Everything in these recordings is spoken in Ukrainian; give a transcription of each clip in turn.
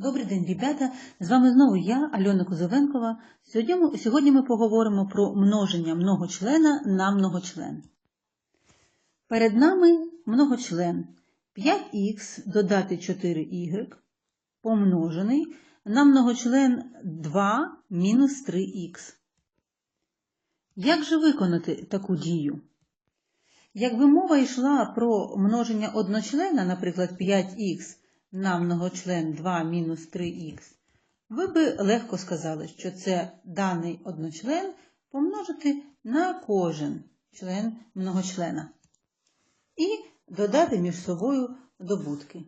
Добрий день, ребята! З вами знову я, Альона Кузовенкова. Сьогодні сьогодні ми поговоримо про множення многочлена на многочлен. Перед нами многочлен 5х додати 4y помножений на многочлен 2 мінус 3х. Як же виконати таку дію? Якби мова йшла про множення одночлена, наприклад, 5х на многочлен 2 мінус 3х, ви би легко сказали, що це даний одночлен помножити на кожен член многочлена і додати між собою добутки.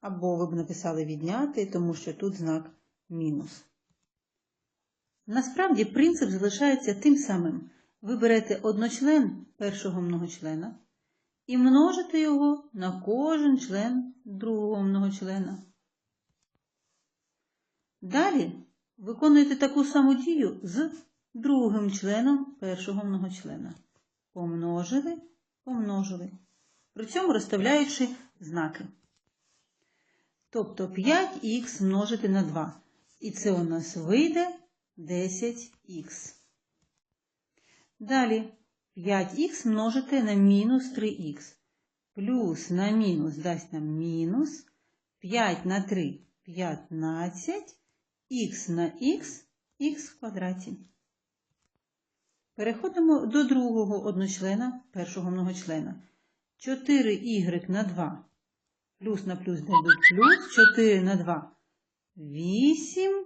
Або ви б написали відняти, тому що тут знак мінус. Насправді принцип залишається тим самим. Ви берете одночлен першого многочлена і множите його на кожен член другого многочлена. Далі виконуєте таку саму дію з другим членом першого многочлена. Помножили, помножили. При цьому розставляючи знаки. Тобто 5х множити на 2. І це у нас вийде 10х. Далі 5х множити на мінус 3х. Плюс на мінус дасть нам мінус. 5 на 3 15, х на х, х в квадраті. Переходимо до другого одночлена, першого многочлена. 4y на 2. Плюс на плюс дадуть плюс, 4 на 2. 8y.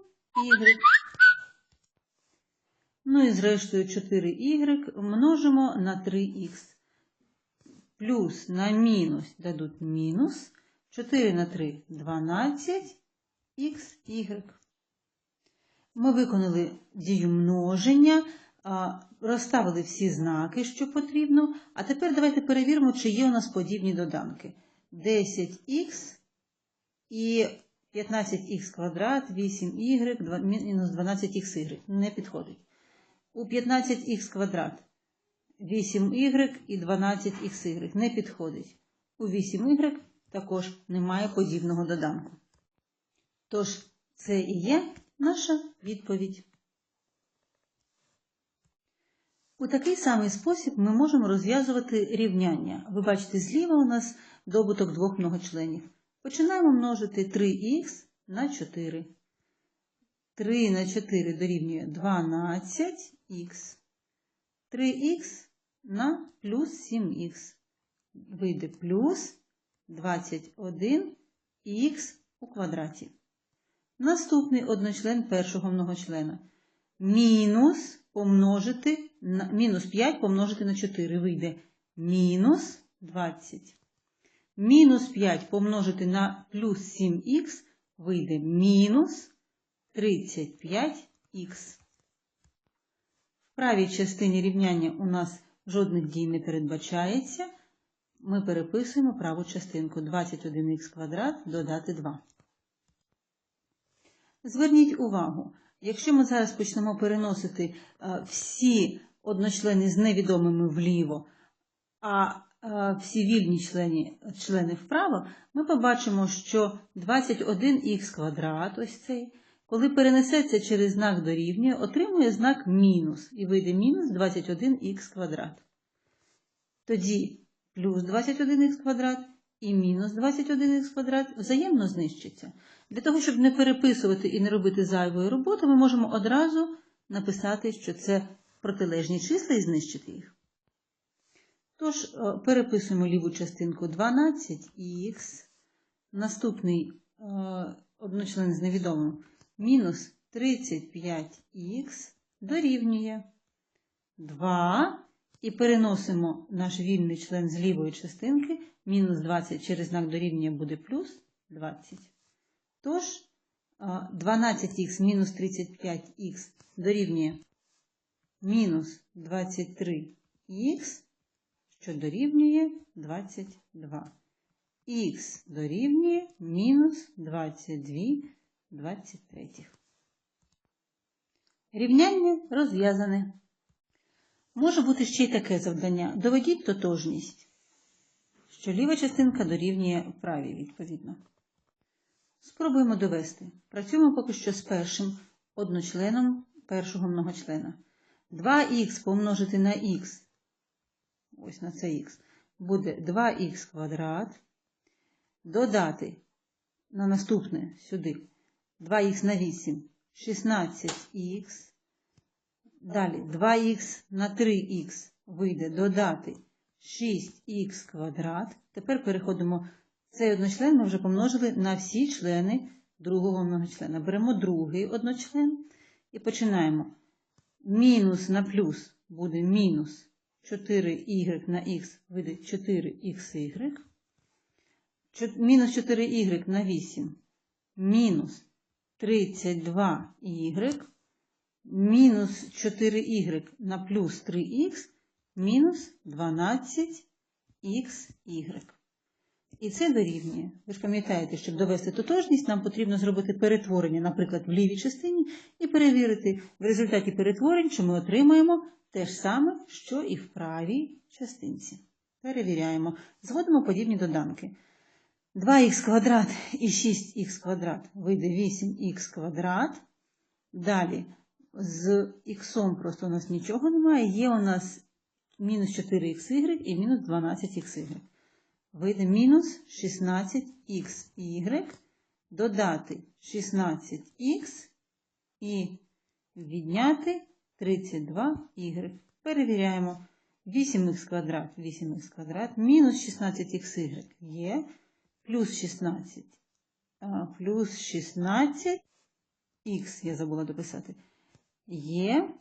Ну і зрештою 4y множимо на 3х. Плюс на мінус дадуть мінус. 4 на 3 12 xy. Ми виконали дію множення, розставили всі знаки, що потрібно. А тепер давайте перевіримо, чи є у нас подібні доданки. 10х і 15х квадрат, 8y, мінус 12xy. Не підходить. У 15х квадрат 8y і 12xy не підходить. У 8y також немає подібного доданку. Тож, це і є наша відповідь. У такий самий спосіб ми можемо розв'язувати рівняння. Ви бачите, зліва у нас добуток двох многочленів. Починаємо множити 3х на 4. 3 на 4 дорівнює 12х. 3х на плюс 7х. Вийде плюс 21х у квадраті. Наступний одночлен першого многочлена. Мінус помножити на мінус 5 помножити на 4 вийде мінус 20. Мінус 5 помножити на плюс 7х вийде мінус 35х. Правій частині рівняння у нас жодних дій не передбачається. Ми переписуємо праву частинку 21х квадрат додати 2. Зверніть увагу, якщо ми зараз почнемо переносити всі одночлени з невідомими вліво, а всі вільні члени, члени вправо, ми побачимо, що 21х квадрат, ось цей, коли перенесеться через знак дорівнює, отримує знак мінус і вийде мінус 21х квадрат. Тоді плюс 21х квадрат і мінус 21х квадрат взаємно знищаться. Для того, щоб не переписувати і не робити зайвої роботи, ми можемо одразу написати, що це протилежні числа і знищити їх. Тож, переписуємо ліву частинку 12х, наступний одночлен з невідомим мінус 35х дорівнює 2. І переносимо наш вільний член з лівої частинки, мінус 20 через знак дорівнює буде плюс 20. Тож, 12х мінус 35х дорівнює мінус 23х, що дорівнює 22. Х дорівнює мінус 22 23. Рівняння розв'язане. Може бути ще й таке завдання. Доведіть тотожність, що ліва частинка дорівнює правій, відповідно. Спробуємо довести. Працюємо поки що з першим одночленом першого многочлена. 2х помножити на х, ось на це х, буде 2х квадрат. Додати на наступне сюди 2х на 8 16х. Далі 2х на 3х вийде додати 6х квадрат. Тепер переходимо. Цей одночлен ми вже помножили на всі члени другого многочлена. Беремо другий одночлен і починаємо. Мінус на плюс буде мінус 4y на х вийде 4xy. Чо- Мінус 4y на 8 мінус 32y мінус 4y на плюс 3х мінус 12xy. І це дорівнює. Ви ж пам'ятаєте, щоб довести тотожність, нам потрібно зробити перетворення, наприклад, в лівій частині, і перевірити в результаті перетворень, що ми отримаємо те ж саме, що і в правій частинці. Перевіряємо. Зводимо подібні доданки. 2х квадрат і 6х квадрат вийде 8х квадрат. Далі з х просто у нас нічого немає. Є у нас мінус 4xy і мінус 12xy. Вийде мінус 16xy, додати 16х і відняти 32y. Перевіряємо. 8х квадрат, 8х квадрат, мінус 16xy є, плюс 16, плюс 16, х я забула дописати, є,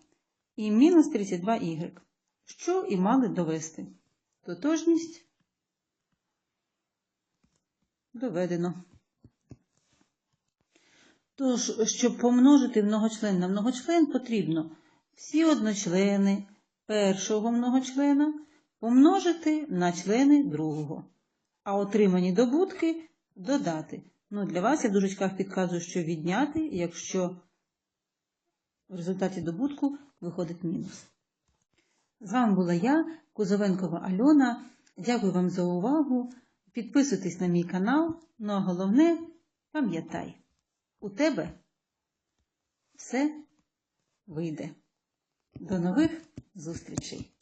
і мінус 32y, що і мали довести. Тотожність. Доведено. Тож, щоб помножити многочлен на многочлен, потрібно всі одночлени першого многочлена помножити на члени другого, а отримані добутки додати. Ну, для вас я в дужечках підказую, що відняти, якщо в результаті добутку виходить мінус. З вами була я, Кузовенкова Альона. Дякую вам за увагу. Підписуйтесь на мій канал. Ну а головне, пам'ятай, у тебе все вийде. До нових зустрічей!